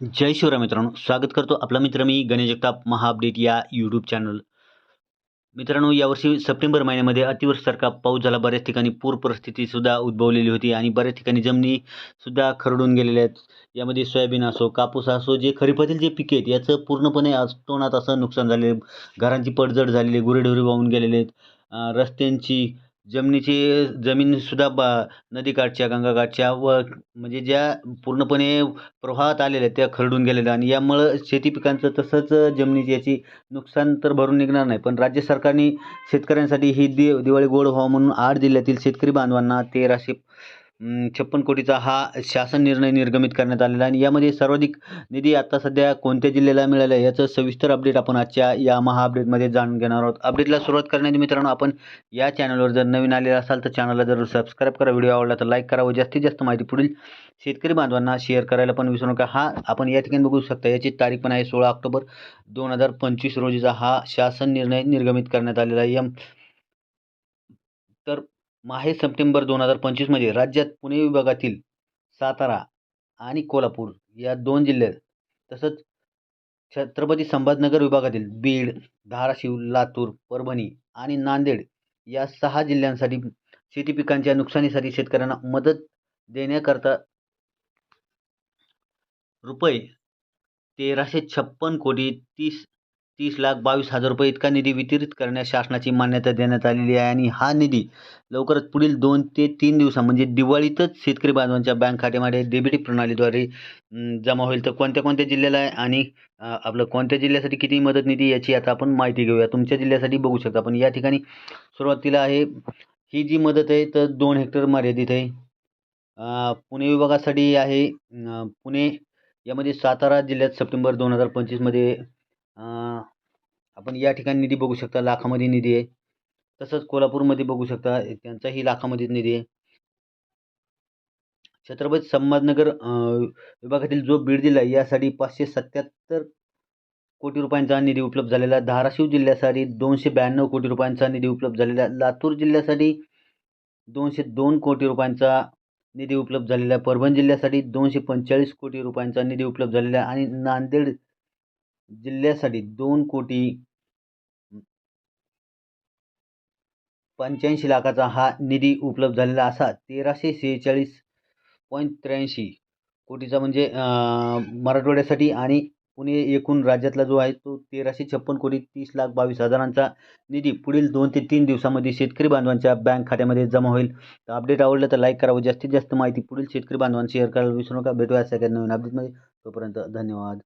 जय शिवराय मित्रांनो स्वागत करतो आपला मित्र मी गणेश जगताप महाअपडेट या यूट्यूब चॅनल मित्रांनो यावर्षी सप्टेंबर महिन्यामध्ये अतिवृष्टीसारखा पाऊस झाला. बऱ्याच ठिकाणी पूर परिस्थितीसुद्धा उद्भवलेली होती आणि बऱ्याच ठिकाणी जमिनीसुद्धा खरडून गेलेल्या आहेत. यामध्ये सोयाबीन असो कापूस असो जे खरीपातील जे पिके आहेत याचं पूर्णपणे अस्तोनात असं नुकसान झालेलं घरांची पडझड झालेली गुरेढोरे वाहून गेलेले आहेत. रस्त्यांची जमिनीची जमीनसुद्धा बा नदीकाठच्या गंगाकाठच्या व म्हणजे ज्या पूर्णपणे प्रवाहात आलेल्या आहेत त्या खरडून गेलेल्या आणि यामुळं शेती पिकांचं तसंच जमिनीची याची नुकसान तर भरून निघणार नाही. पण राज्य सरकारने शेतकऱ्यांसाठी ही दि दिवाळी गोड व्हावं म्हणून आठ जिल्ह्यातील शेतकरी बांधवांना तेराशे छप्पन कोटीचा हा शासन निर्णय निर्गमित करण्यात आलेला आणि यामध्ये सर्वाधिक निधी आता सध्या कोणत्या जिल्ह्याला मिळाला आहे याचं सविस्तर अपडेट आपण आजच्या या महा अपडेटमध्ये जाणून घेणार आहोत. अपडेटला सुरुवात करण्याची मित्रांनो आपण या चॅनलवर जर नवीन आलेला असाल तर चॅनलला जरूर सबस्क्राईब करा. व्हिडिओ आवडला तर लाईक करा व जास्तीत जास्त माहिती पुढील शेतकरी बांधवांना शेअर करायला पण विसरू नका. हा आपण या ठिकाणी बघू शकता याची तारीख पण आहे सोळा ऑक्टोबर दोन हजार पंचवीस रोजीचा हा शासन निर्णय निर्गमित करण्यात आलेला आहे. माहे सप्टेंबर दोन हजार पंचवीसमध्ये राज्यात पुणे विभागातील सातारा आणि कोल्हापूर या दोन जिल्ह्यात तसंच छत्रपती संभाजनगर विभागातील बीड धाराशिव लातूर परभणी आणि नांदेड या सहा जिल्ह्यांसाठी शेती पिकांच्या नुकसानीसाठी शेतकऱ्यांना मदत देण्याकरता रुपये तेराशे छप्पन कोटी तीस तीस लाख बावीस हजार रुपये इतका निधी वितरित करण्यास शासनाची मान्यता देण्यात आलेली आहे आणि हा निधी लवकरच पुढील दोन ते तीन दिवसा म्हणजे दिवाळीतच शेतकरी बांधवांच्या बँक खात्यामध्ये डेबिट प्रणालीद्वारे जमा होईल. तर कोणत्या कोणत्या जिल्ह्याला आहे आणि आपलं कोणत्या जिल्ह्यासाठी किती मदत निधी याची आता आपण माहिती घेऊया. तुमच्या जिल्ह्यासाठी बघू शकता आपण. या ठिकाणी सुरुवातीला आहे ही जी मदत आहे तर दोन हेक्टर मर्यादित आहे. पुणे विभागासाठी आहे पुणे यामध्ये सातारा जिल्ह्यात सप्टेंबर दोन हजार पंचवीसमध्ये आपण या ठिकाणी निधी बघू शकता लाखामध्ये निधी आहे. तसंच कोल्हापूरमध्ये बघू शकता त्यांचाही लाखामध्ये निधी आहे. छत्रपती संभाजनगर विभागातील जो बीड जिल्हा आहे यासाठी पाचशे सत्याहत्तर कोटी रुपयांचा निधी उपलब्ध झालेला धाराशिव जिल्ह्यासाठी दोनशे ब्याण्णव कोटी रुपयांचा निधी उपलब्ध झालेला आहे. लातूर जिल्ह्यासाठी दोनशे दोन कोटी रुपयांचा निधी उपलब्ध झालेला आहे. परभणी जिल्ह्यासाठी दोनशे पंचेचाळीस कोटी रुपयांचा निधी उपलब्ध झालेला आहे. आणि नांदेड जिल्ह्यासाठी दोन कोटी पंच्याऐंशी लाखाचा हा निधी उपलब्ध झालेला असा तेराशे सेहेचाळीस पॉईंट त्र्याऐंशी कोटीचा म्हणजे मराठवाड्यासाठी आणि पुणे एकूण राज्यातला जो आहे तो तेराशे छप्पन कोटी तीस लाख बावीस हजारांचा निधी पुढील दोन ते तीन दिवसामध्ये शेतकरी बांधवांच्या बँक खात्यामध्ये जमा होईल. तर अपडेट आवडलं तर लाईक करावं जास्तीत जास्त माहिती पुढील शेतकरी बांधवांना शेअर करायला विसरू नका. भेटूया सगळ्या नवीन अपडेटमध्ये तोपर्यंत धन्यवाद.